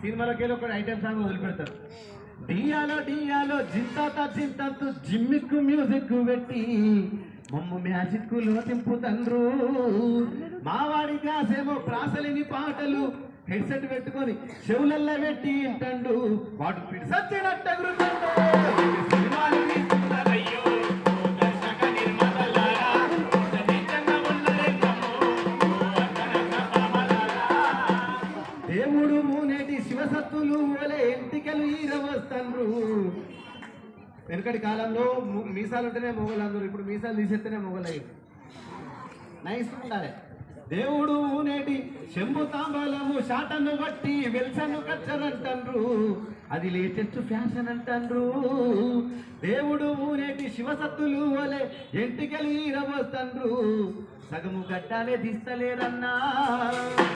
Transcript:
సినిమాలోకి వెళ్ళి ఒక ఐటమ్ సాంగ్ వదిలిపెడతారు. డియాలో డియాలో జింతాత జింతంతు జిమ్మిక్ మ్యూజిక్ పెట్టి మమ్మ మ్యాజిక్కులో తింపుతండ్రు మావాడి ధ్యాసేమో ప్రాసలిని పాటలు హెడ్సెట్ పెట్టుకొని చెవులల్లో పెట్టి ఇంటండు వాడు పిడిసచ్చినట్ట దేవుడు మూనేటి శివసత్తులు వలె ఎంటికలు ఈరవస్తన్రు వెనుకటి కాలంలో మీసాలు ఉంటేనే మొగలు అందరు ఇప్పుడు మీసాలు తీసేస్తేనే మొగలయ్యి నైస్ ఉండాలి. దేవుడు ఊనేటి చెంబు తాంబలము షాటను బట్టి వెల్సను కచ్చనంటారు అది లేటెస్ట్ ఫ్యాషన్ అంటారు దేవుడు ఊనేటి శివసత్తులు వలె ఎంటికలు ఈరవస్తన్రు సగము గట్టాలే తీస్తలేరన్నా.